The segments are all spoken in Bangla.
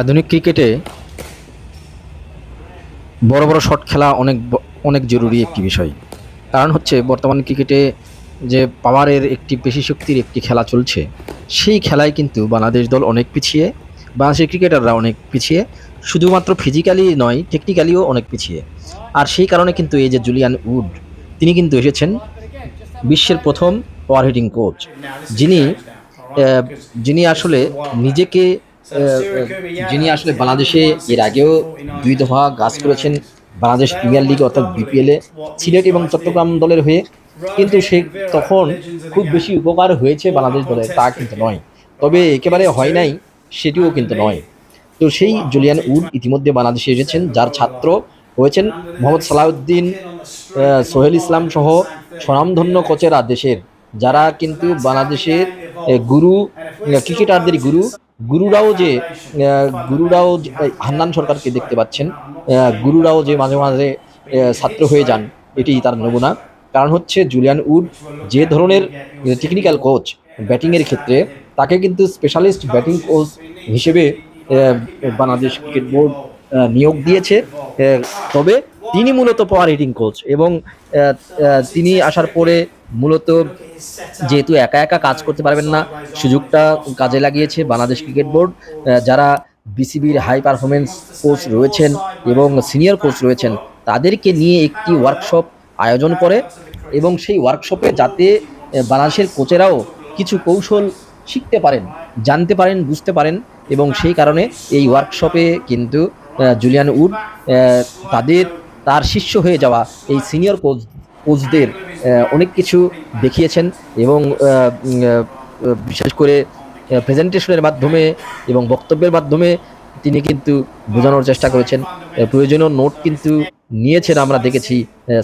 আধুনিক ক্রিকেটে বড় বড় শট খেলা অনেক অনেক জরুরি একটি বিষয়। কারণ হচ্ছে বর্তমান ক্রিকেটে যে পাওয়ারের একটি পেশি শক্তির একটি খেলা চলছে, সেই খেলায় কিন্তু বাংলাদেশ দল অনেক পিছিয়ে, বাংলাদেশের ক্রিকেটাররা অনেক পিছিয়ে, শুধুমাত্র ফিজিক্যালি নয় টেকনিক্যালিও অনেক পিছিয়ে। আর সেই কারণে কিন্তু এই যে জুলিয়ান উড তিনি কিন্তু এসেছেন বিশ্বের প্রথম পাওয়ার হিটিং কোচ যিনি যিনি আসলে নিজেকে যিনি আসলে বাংলাদেশে এর আগেও দুই দফা কাজ করেছেন বাংলাদেশ প্রিমিয়ার লিগ অর্থাৎ বিপিএলে সিলেট এবং চট্টগ্রাম দলের হয়ে কিন্তু সে তখন খুব বেশি উপকার হয়েছে বাংলাদেশ দলের তা কিন্তু নয়। তবে একেবারে হয় নাই সেটিও কিন্তু নয়। তো সেই জুলিয়ান উড ইতিমধ্যে বাংলাদেশে এসেছেন যার ছাত্র হয়েছেন মোহাম্মদ সালাউদ্দিন সোহেল ইসলাম সহ স্বনামধন্য কোচেরা দেশের। যারা কিন্তু বাংলাদেশের গুরু ক্রিকেটারদের গুরু গুরুরাও যে গুরুরাও হান্নান সরকারকে দেখতে পাচ্ছেন গুরুরাও যে মাঝে মাঝে ছাত্র হয়ে যান এটি তার নমুনা। কারণ হচ্ছে জুলিয়ান উড যে ধরনের টেকনিক্যাল কোচ ব্যাটিংয়ের ক্ষেত্রে, তাকে কিন্তু স্পেশালিস্ট ব্যাটিং কোচ হিসেবে বাংলাদেশ ক্রিকেট বোর্ড নিয়োগ দিয়েছে। তবে তিনি মূলত পাওয়ার হিটিং কোচ এবং তিনি আসার পরে মূলত যেহেতু একা একা কাজ করতে পারবেন না, সুযোগটা কাজে লাগিয়েছে বাংলাদেশ ক্রিকেট বোর্ড যারা বিসিবির হাই পারফরমেন্স কোচ রয়েছেন এবং সিনিয়র কোচ রয়েছেন, তাদেরকে নিয়ে একটি ওয়ার্কশপ আয়োজন করে এবং সেই ওয়ার্কশপে যাতে বাংলাদেশের কোচেরাও কিছু কৌশল শিখতে পারেন, জানতে পারেন, বুঝতে পারেন এবং সেই কারণে এই ওয়ার্কশপে কিন্তু জুলিয়ান উড তাদের, তার শিষ্য হয়ে যাওয়া এই সিনিয়র কোচ, কোচদের অনেক কিছু দেখিয়েছেন এবং বিশেষ করে প্রেজেন্টেশনের মাধ্যমে এবং বক্তব্যের মাধ্যমে তিনি কিন্তু বোঝানোর চেষ্টা করেছেন। প্রয়োজনীয় নোট কিন্তু নিয়েছেন আমরা দেখেছি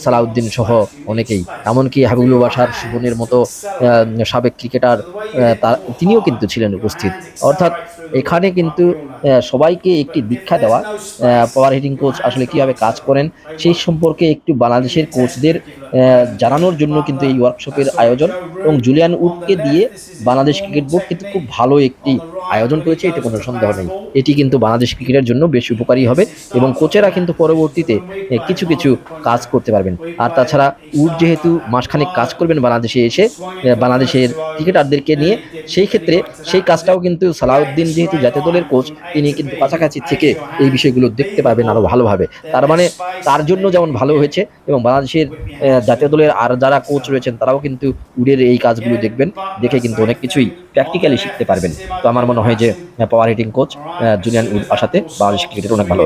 সালাউদ্দিন সহ অনেকেই। এমনকি হাবিবুল বাসার সুবনের মতো সাবেক ক্রিকেটার তিনিও কিন্তু ছিলেন উপস্থিত। অর্থাৎ এখানে কিন্তু সবাইকে একটি দীক্ষা দেওয়া পাওয়ার হিটিং কোচ আসলে কীভাবে কাজ করেন, সেই সম্পর্কে একটু বাংলাদেশের কোচদের জানানোর জন্য কিন্তু এই ওয়ার্কশপের আয়োজন। এবং জুলিয়ান উডকে দিয়ে বাংলাদেশ ক্রিকেট বোর্ড কিন্তু খুব ভালো একটি আয়োজন করেছে, এতে কোনো সন্দেহ নেই। এটি কিন্তু বাংলাদেশ ক্রিকেটের জন্য বেশ উপকারী হবে এবং কোচেরা কিন্তু পরবর্তীতে কিছু কিছু কাজ করতে পারবেন। আর তাছাড়া উড যেহেতু মাসখানেক কাজ করবেন বাংলাদেশে এসে বাংলাদেশের ক্রিকেটারদেরকে নিয়ে, সেই ক্ষেত্রে সেই কাজটাও কিন্তু সালাউদ্দিন যেহেতু জাতীয় দলের কোচ, তিনি কিন্তু কাছাকাছি থেকে এই বিষয়গুলো দেখতে পাবেন আরও ভালোভাবে। তার মানে তার জন্য যেমন ভালো হয়েছে এবং বাংলাদেশের জাতীয় দলের আর যারা কোচ রয়েছেন, তারাও কিন্তু উডের এই কাজগুলো দেখবেন, দেখে কিন্তু অনেক কিছুই প্র্যাকটিক্যালি শিখতে পারবেন। তো আমার মনে হয় যে power hitting coach Julian Wood আসাতে বাংলাদেশ ক্রিকেটের অনেক ভালো।